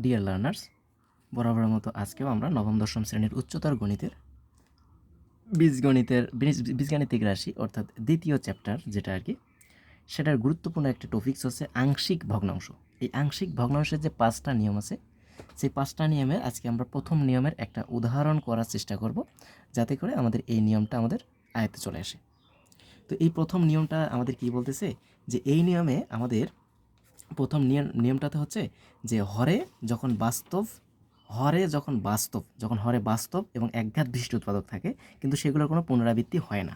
Dear learners বরাবরের মতো আজকেও আমরা নবম, দশম শ্রেণির উচ্চতর গণিতের বীজগণিতের বীজ- বীজগাণিতিক রাশি অর্থাৎ দ্বিতীয় চ্যাপ্টার যেটা আর কি, সেটার গুরুত্বপূর্ণ একটা টপিকস হচ্ছে আংশিক ভগ্নাংশ। এই আংশিক ভগ্নাংশের যে পাঁচটা নিয়ম আছে, সেই পাঁচটা নিয়মের আজকে আমরা প্রথম নিয়মের একটা উদাহরণ করার চেষ্টা করব, যাতে করে আমাদের এই নিয়মটা আমাদের আয়ত্তে চলে আসে। তো এই প্রথম নিয়মটা আমাদের কি বলতেছে? যে এই নিয়মে আমাদের প্রথম নিয়ম, নিয়মটাতে হচ্ছে যে হরে যখন বাস্তব, হরে যখন বাস্তব, যখন হরে বাস্তব এবং একঘাত বিশিষ্ট উৎপাদক থাকে, কিন্তু সেগুলোর কোনো পুনরাবৃত্তি হয় না।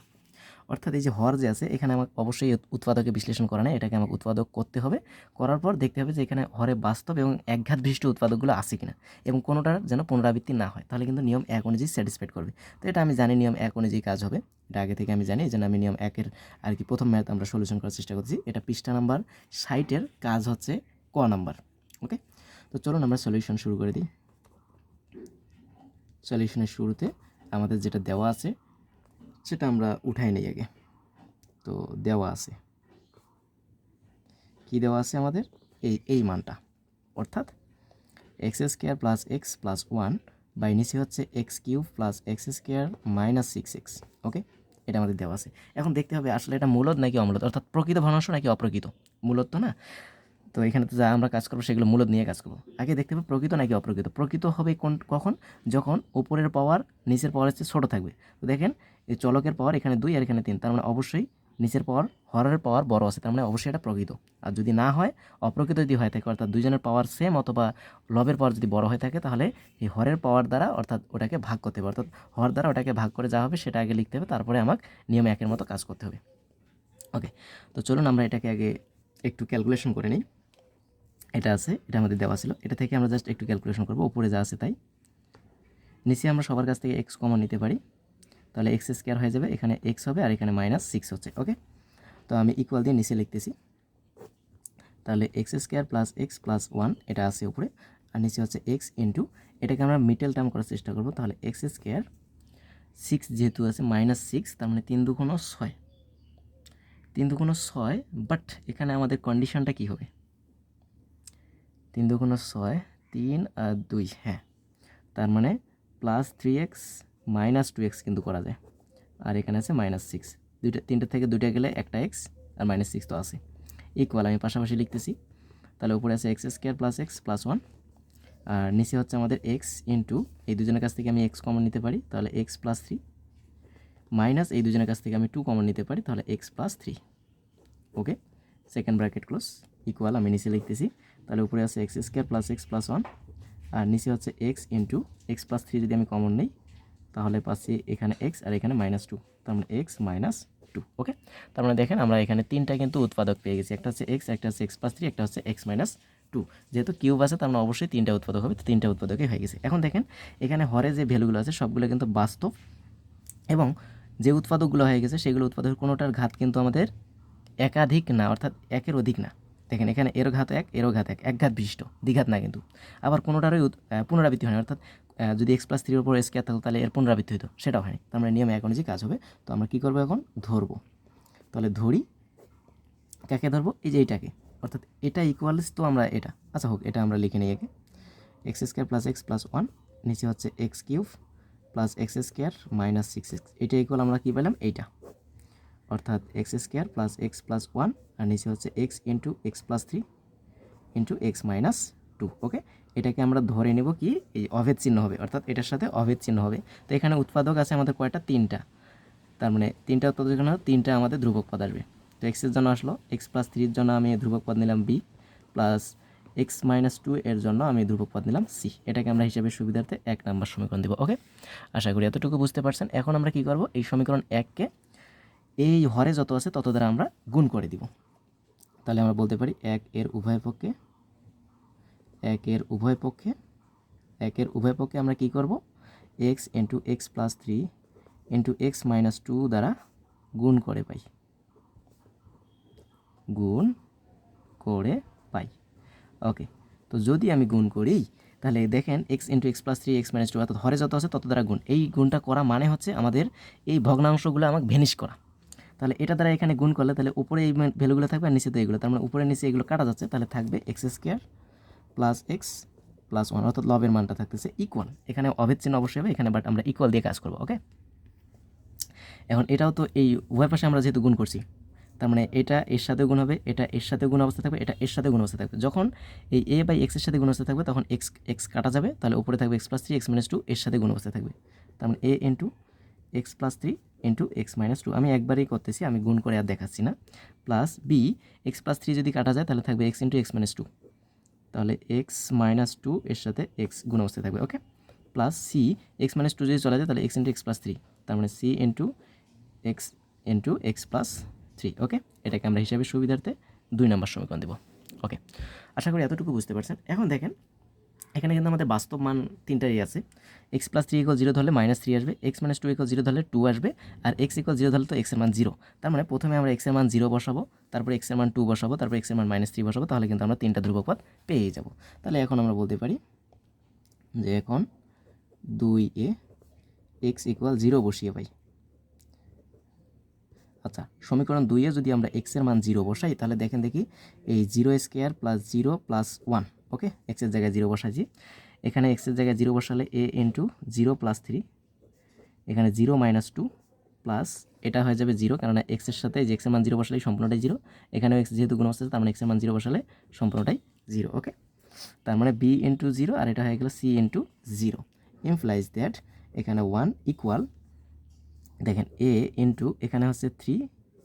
অর্থাৎ এই যে হর যে আছে, এখানে আমাকে অবশ্যই উৎ- উৎপাদকে বিশ্লেষণ করা নেই, এটাকে আমাকে উৎপাদক করতে হবে। করার পর দেখতে হবে যে এখানে হরে বাস্তব এবং একঘাত বিশিষ্ট উৎপাদকগুলো আছে কিনা এবং কোনোটার যেন পুনরাবৃত্তি না হয়। তাহলে কিন্তু নিয়ম এক অনুযায়ী স্যাটিসফাইড করবে। তো এটা আমি জানি নিয়ম এক অনুযায়ী কাজ হবে। এটা আগে থেকে আমি জানি, এই জন্য আমি নিয়ম একের আর কি প্রথম ম্যাথ আমরা সলিউশন করার চেষ্টা করছি। এটা পৃষ্ঠা নাম্বার সাইটের কাজ হচ্ছে ক নাম্বার, ওকে? তো চলুন আমরা সলিউশন শুরু করে দিই। সলিউশনের শুরুতে আমাদের যেটা দেওয়া আছে সেটা আমরা উঠাই নেই আগে। তো দেওয়া আছে। কি দেওয়া আছে আমাদের? এই এই মানটা। অর্থাৎ X square plus X plus one by নিচে হচ্ছে X cube plus X square minus six X okay এটা আমাদের দেওয়া আছে। এখন দেখতে হবে আসলে এটা মূলত নাকি অমূলত? অর্থাৎ প্রকৃত ভগ্নাংশ নাকি অপ্রকৃত? মূলত না? তো এখানে তো যা আমরা কাজ করব সেগুলো মূলত নিয়ে কাজ করব। আগে দেখতে হবে প্রকৃত নাকি অপ্রকৃত? প্রকৃত হবে কোন, কখন? যখন উপরের পাওয়ার নিচের পাওয়ার হচ্ছে ছোটো থাকবে। তো দেখেন এই চলকের পাওয়ার এখানে দুই আর এখানে তিন, তার মানে অবশ্যই নিচের পাওয়ার হরের পাওয়ার বড় আছে, তার মানে অবশ্যই এটা প্রকৃত। আর যদি না হয়, অপ্রকৃত যদি হয়ে থাকে, অর্থাৎ দুজনের পাওয়ার সেম অথবা লবের পাওয়ার যদি বড় হয়ে থাকে, তাহলে এই হরের পাওয়ার দ্বারা অর্থাৎ ওটাকে ভাগ করতে হবে, অর্থাৎ হর দ্বারা ওটাকে ভাগ করে যা হবে সেটা আগে লিখতে হবে, তারপরে আমাকে নিয়ম একের মতো কাজ করতে হবে। ওকে তো চলুন আমরা এটাকে আগে একটু ক্যালকুলেশন করে নিই। এটা আছে, এটা আমাদের দেওয়া ছিল। এটা থেকে আমরা জাস্ট একটু ক্যালকুলেশন করব, উপরে যা আছে তাই। নিচে আমরা সবার কাছ থেকে এক্স কমন নিতে পারি। তাহলে এক্স স্কোয়ার হয়ে যাবে, এখানে এক্স হবে আর এখানে মাইনাস সিক্স হচ্ছে ওকে তো আমি ইকুয়াল দিয়ে নিচে লিখতেছি। তাহলে X square plus X plus one এটা আছে উপরে, আর নিচে হচ্ছে এক্স ইন্টু এটাকে আমরা মিডল টার্ম করার চেষ্টা করব। তাহলে এক্স স্কোয়ার সিক্স যেহেতু আছে মাইনাস সিক্স তার মানে তিন দুগুণ ছয়। তিন দুগুণ ছয় বাট এখানে আমাদের কন্ডিশনটা কী হবে? তিন দুগুণ ছয়, তিন আর দুই হ্যাঁ। তার মানে plus three X minus two X কিন্তু করা যায়। আর এখানে আছে মাইনাস সিক্স। দুইটা, তিনটা থেকে দুইটা গেলে একটা এক্স আর মাইনাস সিক্স তো আছে। ইকুয়াল আমি পাশাপাশি লিখতেছি। তাহলে উপরে আছে X square plus X plus one. আর নিচে হচ্ছে আমাদের এক্স ইন্টু, এই দুজনের কাছ থেকে আমি এক্স কমন নিতে পারি, তাহলে এক্স প্লাস থ্রি। মাইনাস এই দুজনের কাছ থেকে আমি টু কমন নিতে পারি, তাহলে X plus three. Okay? Second bracket close. Equal আমি নিচে লিখতেছি। তাহলে উপরে আছে X square plus X plus one. আর নিচে হচ্ছে X into, X plus three যদি আমি কমন নিই তাহলে পাচ্ছি এখানে এক্স আর এখানে মাইনাস টু তার মানে এক্স মাইনাস টু ওকে তার মানে দেখেন আমরা এখানে তিনটা কিন্তু উৎপাদক পেয়ে গেছি, একটা হচ্ছে এক্স একটা হচ্ছে এক্স প্লাস থ্রি একটা হচ্ছে এক্স মাইনাস টু যেহেতু কিউব আছে, তার মানে অবশ্যই তিনটা উৎপাদক হবে, তো তিনটা উৎপাদকই হয়ে গেছে। এখন দেখেন, এখানে হরে যে ভ্যালুগুলো আছে, সবগুলো কিন্তু বাস্তব। এবং যে উৎপাদকগুলো হয়ে গেছে, সেগুলো উৎপাদকের কোনোটার ঘাত কিন্তু আমাদের একাধিক না, অর্থাৎ একের অধিক না। দেখেন এখানে এরও ঘাত এক এরও ঘাত এক এক ঘাত বিশিষ্ট, দ্বিঘাত না কিন্তু। আবার কোনোটারই পুনরাবৃত্তি হয় না অর্থাৎ যদি এক্স প্লাস থ্রির উপর স্কেয়ার থাকতো, তাহলে এর পুনরাবৃত্তি হতো সেটাও হয়নি। তার মানে নিয়ম এক অনুযায়ী কাজ হবে, তো আমরা কী করব এখন? ধরবো। তাহলে ধরি, কাকে ধরবো? এই যে এইটাকে। অর্থাৎ এটা ইকুয়ালস তো আমরা এটা। আচ্ছা হোক, এটা আমরা লিখে নিই আগে X square plus X plus one নিচে হচ্ছে X cube plus X square minus six X এটা ইকুয়াল আমরা কী পেলাম? এইটা। অর্থাৎ X square plus X plus one আর নিচে হচ্ছে X into X plus three into X minus two okay? এটাকে আমরা ধরে নেব কি? এই অভেদ চিহ্ন হবে অর্থাৎ এটার সাথে অভেদ চিহ্ন হবে। তো এখানে উৎপাদক আছে আমাদের কয়টা? তিনটা। তার মানে তিনটা উৎপাদক হলো, তিনটা আমাদের ধ্রুবক পদ আসবে। তো এক্সের জন্য আসলো এক্স প্লাস থ্রির জন্য আমি ধ্রুবক পদ নিলাম B plus X minus two এর জন্য আমি ধ্রুবক পদ নিলাম সি। এটাকে আমরা হিসাবে সুবিধার্থে এক নাম্বার সমীকরণ দেবো ওকে? আশা করি এতটুকু বুঝতে পারছেন। এখন আমরা কি করব? এই সমীকরণ এককে এই হরে যত আছে তত দ্বারা আমরা গুণ করে দিব। তাহলে আমরা বলতে পারি এক এর উভয় পক্ষে একের উভয় পক্ষে একের উভয় পক্ষে আমরা কি করব? X into x plus three into x minus two দ্বারা গুণ করে পাই। গুণ করে পাই। ওকে তো যদি আমি গুণ করি, তাহলে দেখেন x into x plus three x minus two অর্থাৎ হরে যত আছে তত দ্বারা গুণ। এই গুণটা করা মানে হচ্ছে আমাদের এই ভগ্নাংশগুলো আমাকে ভেনিশ করা। তাহলে এটা দ্বারা এখানে গুণ করলে তাহলে উপরে এই ভ্যালুগুলো থাকবে আর নিচে তো এগুলো তার মানে উপরে নিচে এগুলো কাটা যাচ্ছে, তাহলে থাকবে x square plus x plus one অর্থাৎ লবের মানটা থাকতেছে ইকুয়াল এখানে অভেদ অবশ্যই হবে, এখানে বাট আমরা ইকুয়াল দিয়ে কাজ করব ওকে এখন এটাও তো এই উভয় পাশে আমরা যেহেতু গুণ করছি, তার মানে এটা এর সাথে গুণ হবে, এটা এর সাথে গুণ অবস্থা থাকবে, এটা এর সাথে গুণ অবস্থা থাকবে। যখন এই এ বাই এক্সের সাথে গুণ অবস্থা থাকবে, তখন এক্স এক্স কাটা যাবে, তাহলে উপরে থাকবে x plus three x minus two এর সাথে গুণ অবস্থা থাকবে। তার মানে A into x plus three into x minus two আমি একবারেই করতেছি, আমি গুণ করে আর দেখাচ্ছি না। Plus B x plus three যদি কাটা যায়, তাহলে থাকবে x into x minus two তাহলে এক্স মাইনাস টু এর সাথে এক্স গুণ অবস্থায় থাকবে okay plus C x minus two যদি চলে যায়, তাহলে x into x plus three তার মানে C into x into x plus three okay এটাকে আমরা হিসাবে সুবিধার্থে দুই নম্বর সমীকরণ দেবো ওকে আশা করি এতটুকু বুঝতে পারছেন। এখন দেখেন এখানে কিন্তু আমাদের বাস্তব মান তিনটাই আছে। X plus three equal zero ধরলে মাইনাস থ্রি আসবে x minus two equal zero ধরলে টু আসবে, আর এক্স ইকল জিরো ধরলে তো এক্সের মান জিরো তার মানে প্রথমে আমরা এক্সের মান জিরো বসাবো, তারপর এক্সের মান টু বসাবো, তারপর এক্সের মান মাইনাস থ্রি বসাবো, তাহলে কিন্তু আমরা তিনটা ধ্রুবপদ পেয়ে যাব। তাহলে এখন আমরা বলতে পারি যে এখন দুই এ এক্স ইকুয়াল জিরো বসিয়ে পাই। আচ্ছা সমীকরণ দুইয়ে যদি আমরা এক্সের মান জিরো বসাই, তাহলে দেখেন দেখি এই zero square plus zero plus one okay এক্সের জায়গায় জিরো বসাইছি। এখানে এক্সের জায়গায় জিরো বসালে A into zero plus three এখানে জিরো মাইনাস টু প্লাস এটা হয়ে যাবে জিরো কেননা এক্সের সাথে যে এক্সের মান জিরো বসালেই সম্পূর্ণটাই জিরো এখানেও এক্স যেহেতু গুণ আসছে তার মানে এক্সের মান জিরো বসালে সম্পূর্ণটাই জিরো ওকে তার মানে বি ইন্টু জিরো আর এটা হয়ে গেল C into zero implies that এখানে ওয়ান ইকুয়াল দেখেন এ ইন্টু এখানে হচ্ছে থ্রি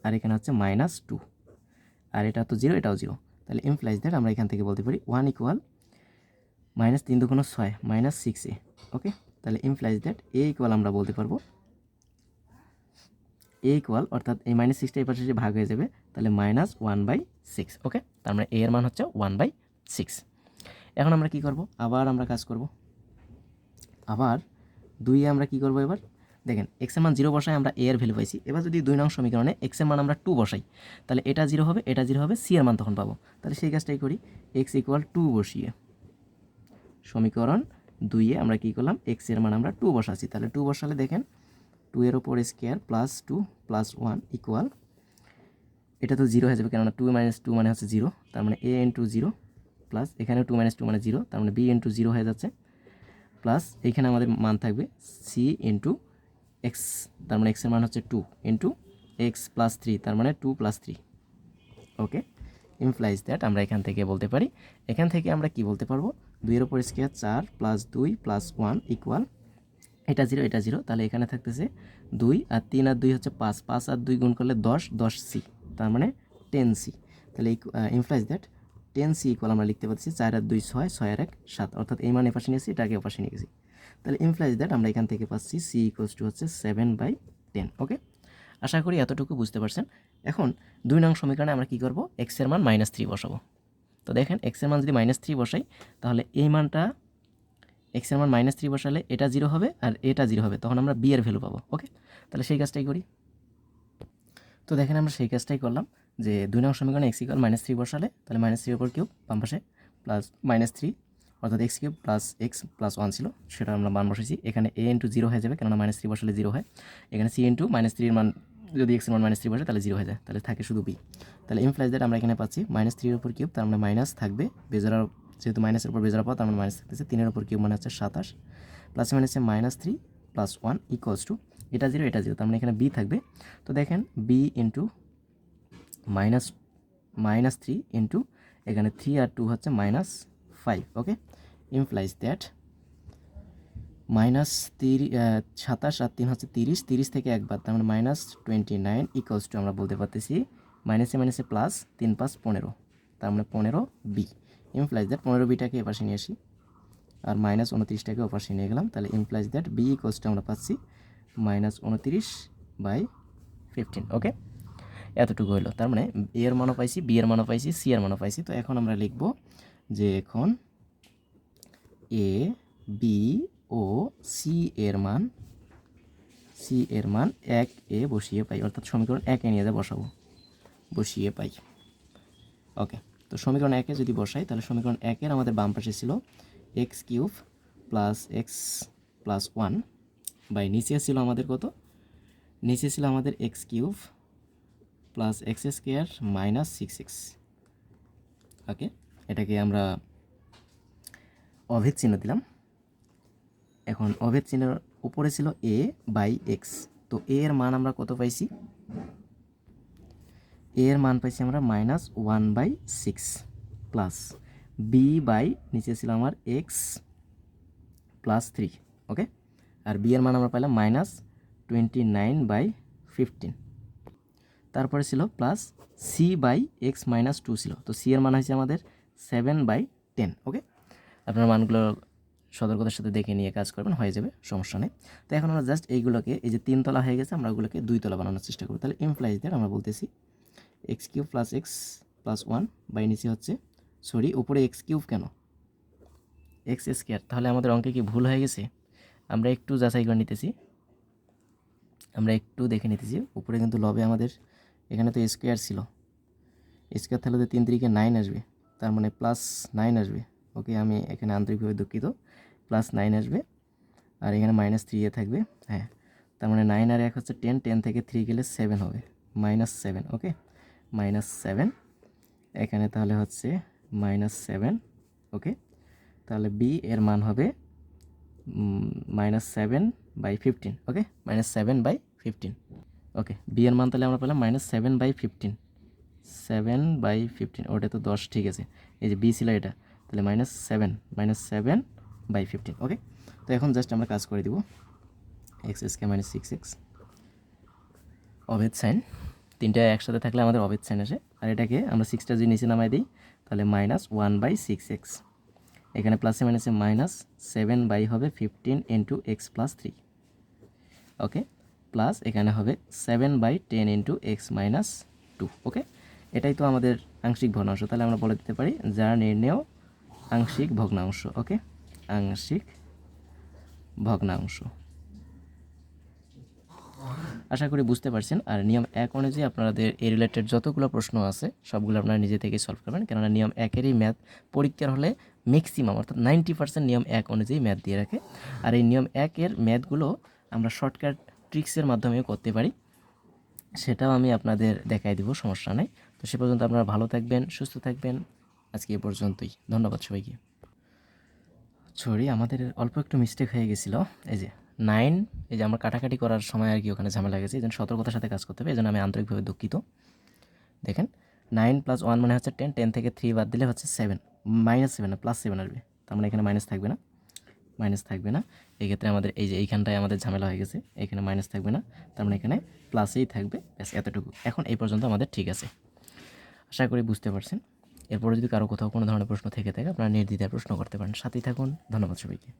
আর এখানে হচ্ছে মাইনাস টু আর এটা তো জিরো এটাও জিরো তাহলে ইমপ্লাইজ দ্যাট আমরা এখান থেকে বলতে পারি ওয়ান ইকুয়াল মাইনাস তিন দুগুণ ছয় মাইনাস সিক্স এ ওকে তাহলে ইমপ্লাইজ দ্যাট এ ইকুয়াল আমরা বলতে পারব। এ ইকুয়াল অর্থাৎ এই মাইনাস সিক্সটা এই পাশে ভাগ হয়ে যাবে। তাহলে minus one by six okay তার মানে এ এর মান হচ্ছে ওয়ান বাই সিক্স এখন আমরা কি করব? আবার আমরা কাজ করব। আবার দুইয়ে আমরা কি করব এবার? দেখেন এক্সের মান জিরো বসায় আমরা এ এর ভ্যালু পাইছি। এবার যদি দুই নং সমীকরণে এক্সের মান আমরা টু বসাই, তাহলে এটা জিরো হবে, এটা জিরো হবে সি এর মান তখন পাবো। তাহলে সেই কাজটাই করি এক্স ইকুয়াল টু বসিয়ে। সমীকরণ দুইয়ে আমরা কী করলাম এক্সের মান আমরা টু বসাচ্ছি। তাহলে টু বসালে দেখেন টু এর ওপর square plus two plus one equal এটা তো জিরো হয়ে যাবে কেননা টু মাইনাস টু মানে হচ্ছে জিরো তার মানে এ ইন্টু জিরো প্লাস এখানে টু মাইনাস টু মানে জিরো তার মানে বি ইন্টু জিরো হয়ে যাচ্ছে। প্লাস এইখানে আমাদের মান থাকবে সি ইন্টু এক্স তার মানে এক্সের মান হচ্ছে two into x plus three তার মানে two plus three okay implies that আমরা এখান থেকে বলতে পারি, এখান থেকে আমরা কি বলতে পারব? দুইয়ের ওপর স্কোয়ার চার প্লাস দুই প্লাস ওয়ান ইকুয়াল এটা জিরো এটা জিরো তাহলে এখানে থাকতেছে দুই আর তিন আর দুই হচ্ছে পাঁচ পাঁচ আর দুই গুণ করলে দশ দশ সি তার মানে টেন সি তাহলে implies that ten C equal আমরা লিখতে পারছি চার আর দুই ছয় ছয় আর এক, সাত, অর্থাৎ এই মান এপাশে নিয়েছি, এটাকে এপাশে নিয়ে গেছি। তাহলে ইমপ্লাইজ দ্যাট আমরা এখান থেকে পাচ্ছি সি ইকুয়ালস টু হচ্ছে সেভেন বাই টেন ওকে আশা করি এতটুকু বুঝতে পারছেন। এখন দুই নং সমীকরণে আমরা কী করব? এক্সের মান মাইনাস থ্রি বসাবো। তো দেখেন এক্সের মান যদি মাইনাস থ্রি বসাই, তাহলে এই মানটা এক্সের মান মাইনাস থ্রি বসালে এটা জিরো হবে আর এটা জিরো হবে, তখন আমরা বি এর ভ্যালু পাবো ওকে তাহলে সেই কাজটাই করি। তো দেখেন আমরা সেই কাজটাই করলাম যে দুই নং সমীকরণে এক্স ইকুয়াল মাইনাস থ্রি বসালে, তাহলে মাইনাস থ্রির ওপর কিউব বাম পাশে প্লাস মাইনাস থ্রি অর্থাৎ x cube plus x plus one ছিল, সেটা আমরা মান বসেছি এখানে এ ইন্টু জিরো হয়ে যাবে, কেননা মাইনাস থ্রি বসালে জিরো হয়। এখানে সি ইন্টু মাইনাস থ্রির মান, যদি এক্সের মান মাইনাস থ্রি বসে, তাহলে জিরো হয়ে যায়। তাহলে থাকে শুধু বি তাহলে ইমপ্লাইজ দ্যাট আমরা এখানে পাচ্ছি মাইনাস থ্রির উপর কিউব, তার মানে মাইনাস থাকবে বেজারার যেহেতু মাইনাসের উপর বেজারা পাওয়া, তার মানে মাইনাস থাকতেছে। তিনের উপর কিউব মানে হচ্ছে সাতাশ। প্লাস মাইনাসে minus three plus one equals to এটা জিরো এটা জিরো তার মানে এখানে বি থাকবে। তো দেখেন B into minus minus three into এখানে থ্রি আর টু হচ্ছে minus five okay implies that minus three সাতাশ আর তিন হচ্ছে তিরিশ তিরিশ থেকে একবার তার মানে minus twenty nine equals to আমরা বলতে পারতেছি মাইনাসে মাইনাসে প্লাস তিন পাঁচ পনেরো, তার মানে পনেরো বি ইমপ্লাইজ দ্যাট পনেরো বিটাকে এপাশে নিয়ে আসি। আর মাইনাস উনত্রিশটাকে ওপাশে নিয়ে গেলাম, তাহলে implies that B equals to আমরা পাচ্ছি মাইনাস উনত্রিশ বাই ফিফটিন ওকে এতটুকু হলো তার মানে এ এর মানও পাইছি বি এর মানও পাইছি সি এর মানও পাইছি, তো এখন আমরা লিখব যে এখন এ বি ও সি এর মান সি এর মান এক এ বসিয়ে পাই। অর্থাৎ সমীকরণ একে নিয়ে যা বসাবো। বসিয়ে পাই। ওকে, তো সমীকরণ একে যদি বসাই, তাহলে সমীকরণ একের আমাদের বাম পাশে ছিল x cube plus x plus one by নিচে ছিল আমাদের কত? নিচে ছিল আমাদের x cube plus x square minus six x. Okay এটাকে আমরা অভেদ চিহ্ন দিলাম। এখন অভেদ চিহ্নের উপরে ছিল এ বাই এক্স তো এ এর মান আমরা কত পাইছি? এর মান পাইছি আমরা minus one by six plus B by নিচে ছিল আমার এক্স প্লাস থ্রি ওকে আর বি এর মান আমরা পাইলাম minus twenty nine by fifteen তারপরে ছিল plus C by x minus two ছিল। তো সি এর মান হয়েছে আমাদের সেভেন বাই টেন, ওকে? আপনার মানগুলো সতর্কতার সাথে দেখে নিয়ে কাজ করবেন, হয়ে যাবে, সমস্যা নেই। তো এখন আমরা জাস্ট এইগুলোকে, এই যে তিন তলা হয়ে গেছে, আমরা ওগুলোকে দুই তলা বানানোর চেষ্টা করব। তাহলে ইমপ্লাইজ দিয়ে আমরা বলতেছি x cube plus x plus one by নিচে হচ্ছে সরি উপরে এক্স কিউব কেন? এক্স স্কোয়ার তাহলে আমাদের অঙ্কে কি ভুল হয়ে গেছে? আমরা একটু যাচাই করে নিতেছি। আমরা একটু দেখে নিতেছি, উপরে কিন্তু লবে আমাদের। এখানে তো স্কোয়ার ছিল। স্কোয়ার তাহলে তো তিন তিরিকে নাইন আসবে। তার মানে প্লাস নাইন আসবে। ওকে আমি এখানে আন্তরিকভাবে দুঃখিত। প্লাস নাইন আসবে। আর এখানে মাইনাস থ্রি এ থাকবে। হ্যাঁ তার মানে নাইন আর এক হচ্ছে টেন টেন থেকে থ্রি গেলে সেভেন হবে। Minus seven okay minus seven এখানে তাহলে হচ্ছে মাইনাস সেভেন ওকে তাহলে বি এর মান হবে minus seven by fifteen okay minus seven by fifteen okay B এর মান তাহলে আমরা পেলাম minus seven by fifteen seven by fifteen, ওটা তো দশ, ঠিক আছে। এই যে বি ছিল এটা, তাহলে minus seven minus seven by fifteen okay তো এখন জাস্ট আমরা কাজ করে দিব এক্স এসকে মাইনাস সিক্স এক্স অভেদ সাইন তিনটা একসাথে থাকলে আমাদের অভেদ সাইন আসে। আর এটাকে আমরা সিক্সটা যদি নিচে নামাই দিই, তাহলে minus one by six x এখানে প্লাসে মাইনাসে মাইনাস সেভেন বাই হবে fifteen into x plus three okay plus এখানে হবে seven by ten into x minus two okay এটাই তো আমাদের আংশিক ভগ্নাংশ। তাহলে আমরা বলে দিতে পারি যার নির্ণেয় আংশিক ভগ্নাংশ, ওকে? আংশিক ভগ্নাংশ। আশা করি বুঝতে পারছেন। আর নিয়ম এক অনুযায়ী আপনাদের এই রিলেটেড যতগুলো প্রশ্ন আছে, সবগুলো আপনারা নিজে থেকেই সলভ করবেন। কেননা নিয়ম একেরই ম্যাথ পরীক্ষার হলে ম্যাক্সিমাম অর্থাৎ নাইনটি পার্সেন্ট নিয়ম এক অনুযায়ী ম্যাথ দিয়ে রাখে। আর এই নিয়ম একের ম্যাথগুলো আমরা শর্টকাট ট্রিক্সের মাধ্যমেও করতে পারি। সেটাও আমি আপনাদের দেখাই দিব, সমস্যা নেই। তো সে পর্যন্ত আপনারা ভালো থাকবেন, সুস্থ থাকবেন। আজকে এ পর্যন্তই। ধন্যবাদ সবাইকে। সরি, আমাদের অল্প একটু মিস্টেক হয়ে গেছিল। এই যে নাইন এই যে আমার কাটাকাটি করার সময় আর কি ওখানে ঝামেলা গেছে এই জন্য সতর্কতার সাথে কাজ করতে হবে, এই জন্য আমি আন্তরিকভাবে দুঃখিত। দেখেন নাইন প্লাস ওয়ান মানে হচ্ছে টেন টেন থেকে থ্রি বাদ দিলে হচ্ছে সেভেন মাইনাস সেভেন না প্লাস সেভেন আসবে। তার মানে এখানে মাইনাস থাকবে না মাইনাস থাকবে না। এই ক্ষেত্রে আমাদের এই যে এইখানটায় আমাদের ঝামেলা হয়ে গেছে, এখানে মাইনাস থাকবে না, তার মানে এখানে প্লাসেই থাকবে, ব্যাস এতটুকু। এখন এই পর্যন্ত আমাদের ঠিক আছে। আশা করি বুঝতে পারছেন। এরপরে যদি কারও কোথাও কোনো ধরনের প্রশ্ন থেকে থাকে, আপনারা নির্দ্বিধায় প্রশ্ন করতে পারেন। সাথেই থাকুন। ধন্যবাদ সবাইকে।